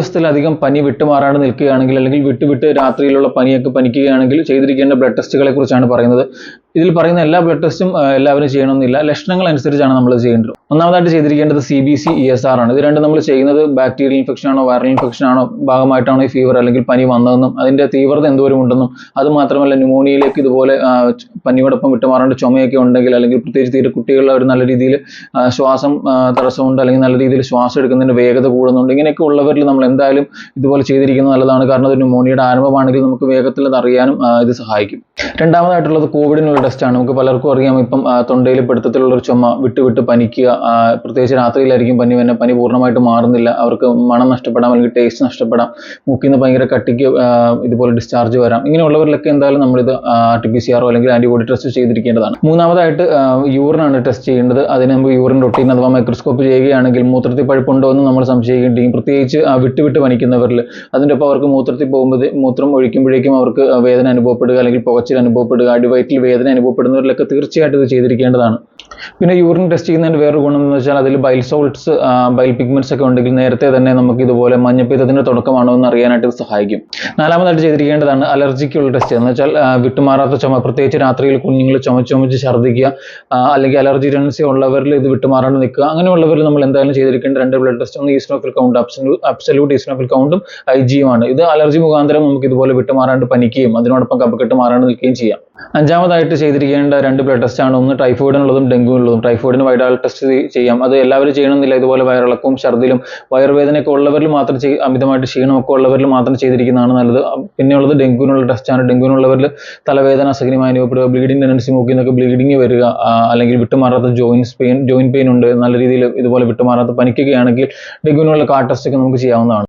ദിവസത്തിലധികം പനി വിട്ടുമാറാണ്ട് നിൽക്കുകയാണെങ്കിൽ അല്ലെങ്കിൽ വിട്ട് വിട്ട് രാത്രിയിലുള്ള പനിയൊക്കെ പനിക്കുകയാണെങ്കിൽ ചെയ്തിരിക്കേണ്ട ബ്ലഡ് ടെസ്റ്റുകളെ കുറിച്ചാണ് പറയുന്നത്. ഇതിൽ പറയുന്ന എല്ലാ ബ്ലഡ് ടെസ്റ്റും എല്ലാവരും ചെയ്യണമെന്നില്ല. ലക്ഷണങ്ങൾ അനുസരിച്ചാണ് നമ്മൾ ചെയ്യേണ്ടത്. ഒന്നാമതായിട്ട് ചെയ്തിരിക്കേണ്ടത് C B C E S R ആണ്. ഇത് രണ്ടും നമ്മൾ ചെയ്യുന്നത് ബാക്ടീരിയൽ ഇൻഫെക്ഷൻ ആണോ വൈറൽ ഇൻഫെക്ഷൻ ആണോ ഭാഗമായിട്ടാണോ ഈ ഫീവർ അല്ലെങ്കിൽ പനി വന്നതെന്നും അതിന്റെ തീവ്രത എന്തോരം ഉണ്ടെന്നും അത് മാത്രമല്ല ന്യൂമോണിയയിലേക്ക് ഇതുപോലെ പനിയോടൊപ്പം വിട്ടുമാറേണ്ട ചുമയൊക്കെ ഉണ്ടെങ്കിൽ അല്ലെങ്കിൽ പ്രത്യേകിച്ച് തീരെ കുട്ടികളിൽ ഒരു നല്ല രീതിയിൽ ശ്വാസം തടസ്സമുണ്ട് അല്ലെങ്കിൽ നല്ല രീതിയിൽ ശ്വാസം എടുക്കുന്നതിന്റെ വേഗത കൂടുന്നുണ്ട്. ഇങ്ങനെയൊക്കെ ഉള്ളവരിൽ നമ്മൾ എന്തായാലും ഇതുപോലെ ചെയ്തിരിക്കുന്നത് നല്ലതാണ്. കാരണം അത് ന്യൂമോണിയയുടെ ആരംഭമാണെങ്കിൽ നമുക്ക് വേഗത്തിൽ അത് അറിയാനും ഇത് സഹായിക്കും. രണ്ടാമതായിട്ടുള്ളത് കോവിഡിനുള്ള ടെസ്റ്റാണ് നമുക്ക് പലർക്കും അറിയാം. ഇപ്പം തൊണ്ടയിൽ പിടുത്തത്തിലുള്ള ഒരു ചുമ വിട്ട് വിട്ട് പനിക്കുക പ്രത്യേകിച്ച് രാത്രിയിലായിരിക്കും പനി വന്നെ പനി പൂർണമായിട്ട് മാറുന്നില്ല. അവർക്ക് മണം നഷ്ടപ്പെടാം അല്ലെങ്കിൽ ടേസ്റ്റ് നഷ്ടപ്പെടാം. മൂക്കിൽ നിന്ന് ഭയങ്കര കട്ടിക്ക് ഇതുപോലെ ഡിസ്ചാർജ് വരാം. ഇങ്ങനെയുള്ളവരിലൊക്കെ എന്തായാലും നമ്മളിത് ആർ ടി പി സി ആറോ അല്ലെങ്കിൽ ആന്റിബോഡി ടെസ്റ്റ് ചെയ്തിരിക്കേണ്ടതാണ്. മൂന്നാമതായിട്ട് യൂറിനാണ് ടെസ്റ്റ് ചെയ്യേണ്ടത്. അതിന് നമുക്ക് യൂറിൻ റൊട്ടീൻ അഥവാ മൈക്രോസ്കോപ്പ് ചെയ്യുകയാണെങ്കിൽ മൂത്രത്തിൽ പഴുപ്പുണ്ടോ എന്ന് നമ്മൾ സംശയിക്കേണ്ടിയും പ്രത്യേകിച്ച് വിട്ട് വിട്ട് പനിക്കുന്നവരിൽ അതിന്റെ ഒപ്പം അവർക്ക് മൂത്രത്തിൽ പോകുമ്പോൾ മൂത്രം ഒഴിക്കുമ്പോഴേക്കും അവർക്ക് വേദന അനുഭവപ്പെടുക അല്ലെങ്കിൽ പുകച്ചിൽ അനുഭവപ്പെടുക അടിവയറ്റിൽ വേദന അനുഭവപ്പെടുന്നവരിലൊക്കെ തീർച്ചയായിട്ടും ഇത് ചെയ്തിരിക്കേണ്ടതാണ്. പിന്നെ യൂറിൻ ടെസ്റ്റ് ചെയ്യുന്നതിന്റെ വേറൊരു ഗുണം എന്ന് വെച്ചാൽ അതിൽ ബൈൽ സോൾട്ട്സ് ബൈൽ പിഗ്മെന്റ്സ് ഒക്കെ ഉണ്ടെങ്കിൽ നേരത്തെ തന്നെ നമുക്ക് ഇതുപോലെ മഞ്ഞപ്പിത്തത്തിന്റെ തുടക്കമാണോ എന്ന് അറിയാനായിട്ട് സഹായിക്കും. നാലാമതായിട്ട് ചെയ്തിരിക്കേണ്ടതാണ് അലർജിക്കുള്ള ടെസ്റ്റ് എന്ന് വെച്ചാൽ വിട്ടുമാറാത്ത ചുമ പ്രത്യേകിച്ച് രാത്രിയിൽ കുഞ്ഞുങ്ങൾ ചുമച്ച് ചുമച്ച് ഛർദ്ദിക്കുക അല്ലെങ്കിൽ അലർജി ടെൻഡൻസി ഉള്ളവരിൽ ഇത് വിട്ടുമാറാണ്ട് നിൽക്കുക. അങ്ങനെയുള്ളവരിൽ നമ്മൾ എന്തായാലും ചെയ്തിരിക്കേണ്ട രണ്ട് ബ്ലഡ് ടെസ്റ്റ് ഒന്ന് ഈസ്നോഫിൽ കൗണ്ട് അബ്സല്യൂട്ട് ഈസ്നോഫിൽ കൗണ്ടും ഐ ജിയുമാണ് ഇത് അലർജി മുഖാന്തരം നമുക്ക് ഇതുപോലെ വിട്ടുമാറാണ്ട് പനിക്കുകയും അതിനോടൊപ്പം കഫക്കെട്ട് മാറാണ്ട് നിൽക്കുകയും ചെയ്യാം. അഞ്ചാമതായിട്ട് ചെയ്തിരിക്കേണ്ട രണ്ട് ബ്ലഡ് ടെസ്റ്റ് ആണ്. ഒന്ന് ടൈഫോയിഡിനുള്ളതും ഡെങ്കുവിനുള്ളതും ടൈഫോയിഡിന് വൈറൽ ടെസ്റ്റ് ചെയ്യാം. അത് എല്ലാവരും ചെയ്യണമെന്നില്ല. ഇതുപോലെ വയറിളക്കവും ഛർദിലും വയറുവേദനയൊക്കെ ഉള്ളവരിൽ മാത്രം അമിതമായിട്ട് ക്ഷീണമൊക്കെ ഉള്ളവരിൽ മാത്രം ചെയ്തിരിക്കുന്നതാണ് നല്ലത്. പിന്നെയുള്ളത് ഡെങ്കുവിനുള്ള ടെസ്റ്റാണ് ഡെങ്കുവിനുള്ളവരിൽ തലവേദന അസഹനമായി അനുഭവപ്പെടുക ബ്ലീഡിംഗ് ടെൻഡൻസി മൂക്കിൽ നിന്നൊക്കെ ബ്ലീഡിങ് വരിക അല്ലെങ്കിൽ വിട്ടുമാറാത്ത ജോയിൻസ് പെയിൻ ജോയിൻ പെയിൻ ഉണ്ട്. നല്ല രീതിയിൽ ഇതുപോലെ വിട്ടുമാറാത്ത പനിക്കുകയാണെങ്കിൽ ഡെങ്കുവിനുള്ള കാ ടെസ്റ്റ് ഒക്കെ നമുക്ക് ചെയ്യാവുന്നതാണ്.